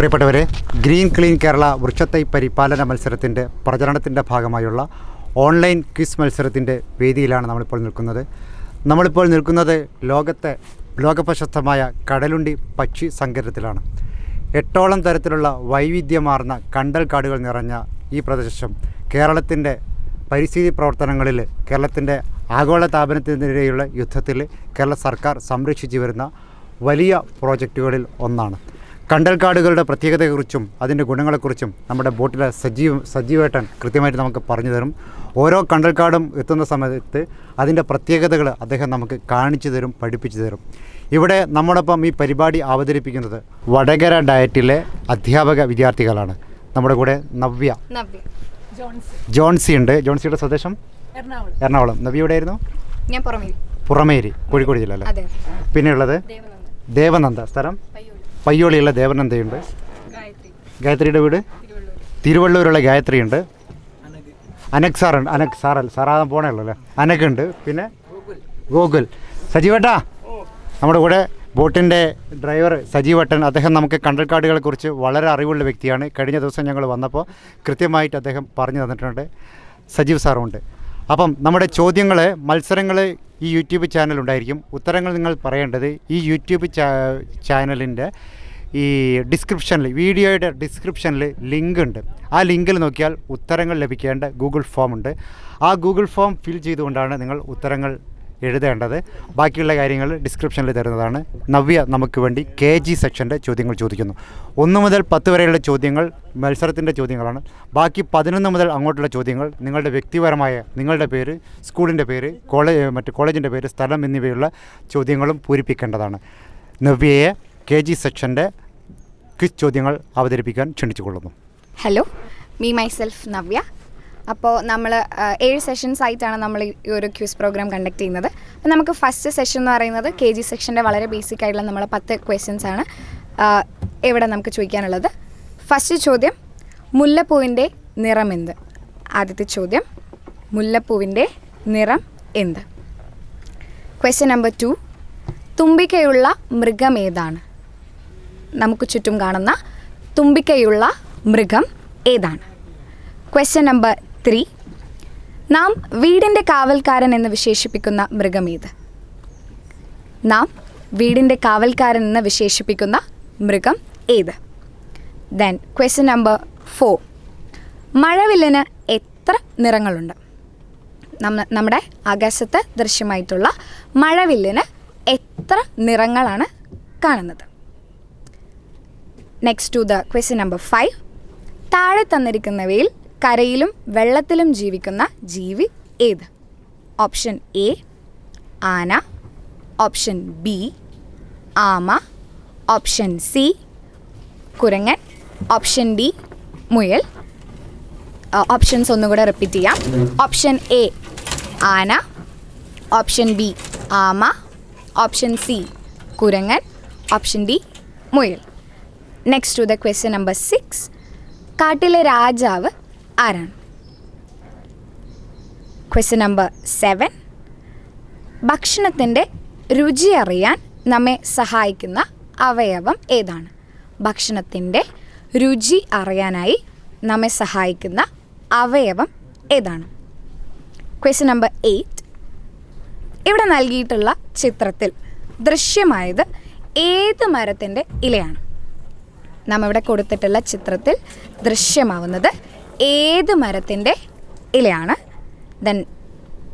പ്രിയപ്പെട്ടവരെ green clean Kerala വൃക്ഷത്തൈ പരിപാലന മത്സരത്തിന്റെ പ്രചരണത്തിന്റെ ഭാഗമായുള്ള ഓൺലൈൻ ക്വിസ് മത്സരത്തിന്റെ വേദിയിലാണ് നമ്മളിപ്പോൾ നിൽക്കുന്നത്. നമ്മളിപ്പോൾ നിൽക്കുന്നത് ലോകത്തെ ലോകപ്രശസ്തമായ കടലുണ്ടി പക്ഷി സങ്കരത്തിലാണ് എട്ടോളം തരത്തിലുള്ള വൈവിധ്യമാർന്ന കണ്ടൽ കാടുകൾ നിറഞ്ഞ ഈ പ്രദേശം കേരളത്തിന്റെ പരിസ്ഥിതി പ്രവർത്തനങ്ങളിൽ കേരളത്തിന്റെ ആഗോള താപനത്തിനെതിരെയുള്ള യുദ്ധത്തിൽ കേരള സർക്കാർ സംരക്ഷിച്ചു വരുന്ന വലിയ പ്രോജക്റ്റുകളിൽ ഒന്നാണ്. കണ്ടൽക്കാടുകളുടെ പ്രത്യേകതയെക്കുറിച്ചും അതിന്റെ ഗുണങ്ങളെക്കുറിച്ചും നമ്മുടെ ബോട്ടിലെ സജീവ് സജീവേട്ടൻ കൃത്യമായിട്ട് നമുക്ക് പറഞ്ഞു തരും. ഓരോ കണ്ടൽക്കാടും എത്തുന്ന സമയത്ത് അതിന്റെ പ്രത്യേകതകൾ അദ്ദേഹം നമുക്ക് കാണിച്ചു തരും പഠിപ്പിച്ചു തരും. ഇവിടെ നമ്മോടൊപ്പം ഈ പരിപാടി അവതരിപ്പിക്കുന്നത് വടകര ഡയറ്റിലെ അധ്യാപക വിദ്യാർത്ഥികളാണ്. നമ്മുടെ കൂടെ നവ്യ. നവ്യ. ജോൺസി. ഉണ്ട്. ജോൺസിയുടെ സ്വദേശം? എറണാകുളം. നവ്യ എവിടെയായിരുന്നു ഞാൻ പുറമേ പുറമേരി കോഴിക്കോട് ജില്ല അല്ലേ അതെ. പിന്നെയുള്ളത്? ദേവനന്ദ ദേവനന്ദ. സ്ഥലം? പയ്യോളിയുള്ള ദേവനന്ദയുണ്ട് ഗായത്രി. ഗായത്രിയുടെ വീട്? തിരുവള്ളൂരുള്ള ഗായത്രിയുണ്ട്. അനക് സാറുണ്ട് അനക് സാറല്ല സാറാകാൻ പോണേ ഉള്ളൂ അല്ലേ അനക്കുണ്ട് പിന്നെ ഗോകുൽ. സജീവേട്ടാ നമ്മുടെ കൂടെ ബോട്ടിന്റെ ഡ്രൈവർ സജീവട്ടൻ. അദ്ദേഹം നമുക്ക് കണ്ടൽ കണ്ടൽക്കാടുകളെക്കുറിച്ച് വളരെ അറിവുള്ള വ്യക്തിയാണ്. കഴിഞ്ഞ ദിവസം ഞങ്ങൾ വന്നപ്പോൾ കൃത്യമായിട്ട് അദ്ദേഹം പറഞ്ഞു തന്നിട്ടുണ്ട്. സജീവ് സാറുമുണ്ട് അപ്പം നമ്മുടെ ചോദ്യങ്ങൾ മത്സരങ്ങൾ ഈ യൂട്യൂബ് ചാനലുണ്ടായിരിക്കും ഉത്തരങ്ങൾ നിങ്ങൾ പറയേണ്ടത് ഈ യൂട്യൂബ് ചാനലിന്റെ ഈ ഡിസ്ക്രിപ്ഷനിൽ വീഡിയോയുടെ ഡിസ്ക്രിപ്ഷനിൽ ലിങ്ക് ഉണ്ട് ആ ലിങ്കിൽ നോക്കിയാൽ ഉത്തരങ്ങൾ ലഭിക്കേണ്ട ഗൂഗിൾ ഫോം ഉണ്ട് ആ ഗൂഗിൾ ഫോം ഫിൽ ചെയ്തുകൊണ്ടാണ് നിങ്ങൾ ഉത്തരങ്ങൾ എഴുതേണ്ടത്. ബാക്കിയുള്ള കാര്യങ്ങൾ ഡിസ്ക്രിപ്ഷനിൽ തരുന്നതാണ്. നവ്യ നമുക്ക് വേണ്ടി കെ ജി സെക്ഷന്റെ ചോദ്യങ്ങൾ ചോദിക്കുന്നു. ഒന്ന് മുതൽ പത്ത് വരെയുള്ള ചോദ്യങ്ങൾ മത്സരത്തിന്റെ ചോദ്യങ്ങളാണ്. ബാക്കി പതിനൊന്ന് മുതൽ അങ്ങോട്ടുള്ള ചോദ്യങ്ങൾ നിങ്ങളുടെ വ്യക്തിപരമായ നിങ്ങളുടെ പേര് സ്കൂളിന്റെ പേര് കോളേജ് മറ്റ് കോളേജിന്റെ പേര് സ്ഥലം എന്നിവയുള്ള ചോദ്യങ്ങളും പൂരിപ്പിക്കേണ്ടതാണ്. നവ്യയെ കെ ജി സെക്ഷന്റെ ക്വിസ് ചോദ്യങ്ങൾ അവതരിപ്പിക്കാൻ ക്ഷണിച്ചുകൊള്ളുന്നു. Hello me myself Navya. അപ്പോൾ നമ്മൾ ഏഴ് സെഷൻസ് ആയിട്ടാണ് നമ്മൾ ഈ ഒരു ക്യൂസ് പ്രോഗ്രാം കണ്ടക്ട് ചെയ്യുന്നത്. അപ്പോൾ നമുക്ക് ഫസ്റ്റ് സെഷൻ എന്ന് പറയുന്നത് കെ ജി സെക്ഷന്റെ വളരെ ബേസിക് ആയിട്ടുള്ള നമ്മളെ പത്ത് ക്വസ്റ്റ്യൻസ് ആണ് എവിടെ നമുക്ക് ചോദിക്കാനുള്ളത്. ഫസ്റ്റ് ചോദ്യം മുല്ലപ്പൂവിന്റെ നിറം എന്ത്? ആദ്യത്തെ ചോദ്യം മുല്ലപ്പൂവിന്റെ നിറം എന്ത്? ക്വസ്റ്റ്യൻ നമ്പർ ടു തുമ്പിക്കയുള്ള മൃഗം ഏതാണ്? നമുക്ക് ചുറ്റും കാണുന്ന തുമ്പിക്കയുള്ള മൃഗം ഏതാണ്? Question number three. നാം വീടിന്റെ കാവൽക്കാരൻ എന്ന് വിശേഷിപ്പിക്കുന്ന മൃഗം ഏത്? നാം വീടിന്റെ കാവൽക്കാരൻ എന്ന് വിശേഷിപ്പിക്കുന്ന മൃഗം ഏത്? ദെൻ ക്വസ്റ്റ്യൻ നമ്പർ ഫോർ മഴവില്ലിന് എത്ര നിറങ്ങളുണ്ട്? നമ്മ നമ്മുടെ ആകാശത്ത് ദൃശ്യമായിട്ടുള്ള മഴവില്ലിന് എത്ര നിറങ്ങളാണ് കാണുന്നത്? Next to the question number five താഴെ തന്നിരിക്കുന്നവയിൽ കരയിലും വെള്ളത്തിലും ജീവിക്കുന്ന ജീവി ഏത്? ഓപ്ഷൻ എ ആന. ഓപ്ഷൻ ബി ആമ. ഓപ്ഷൻ സി കുരങ്ങൻ. ഓപ്ഷൻ ഡി മുയൽ. ഓപ്ഷൻസ് ഒന്നുകൂടെ റിപ്പീറ്റ് ചെയ്യാം. ഓപ്ഷൻ എ ആന. ഓപ്ഷൻ ബി ആമ. ഓപ്ഷൻ സി കുരങ്ങൻ. ഓപ്ഷൻ ഡി മുയൽ. Next to the question number six കാട്ടിലെ രാജാവ് ആരാണ്? ക്വസ്റ്റ്യൻ നമ്പർ സെവൻ ഭക്ഷണത്തിന്റെ രുചി അറിയാൻ നമ്മെ സഹായിക്കുന്ന അവയവം ഏതാണ്? ഭക്ഷണത്തിന്റെ രുചി അറിയാനായി നമ്മെ സഹായിക്കുന്ന അവയവം ഏതാണ്? ക്വസ്റ്റ്യൻ നമ്പർ എയ്റ്റ് ഇവിടെ നൽകിയിട്ടുള്ള ചിത്രത്തിൽ ദൃശ്യമായത് ഏത് മരത്തിന്റെ ഇലയാണ്. നാം ഇവിടെ കൊടുത്തിട്ടുള്ള ചിത്രത്തിൽ ദൃശ്യമാവുന്നത് ഏത് മരത്തിന്റെ ഇലയാണ്? Then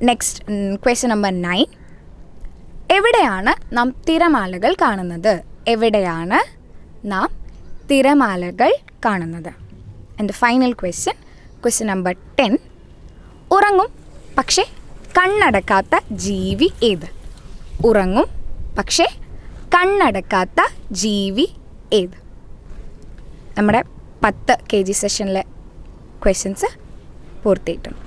next question number nine എവിടെയാണ് നാം തിരമാലകൾ കാണുന്നത്? എവിടെയാണ് നാം തിരമാലകൾ കാണുന്നത്? എന്റെ final question question number ten ഉറങ്ങും പക്ഷേ കണ്ണടക്കാത്ത ജീവി ഏത്? ഉറങ്ങും പക്ഷേ കണ്ണടക്കാത്ത ജീവി ഏത്? നമ്മുടെ പത്ത് കെ ജി സെഷനിലെ ക്വസ്റ്റ്യൻസ് പൂർത്തിയിട്ടുണ്ട്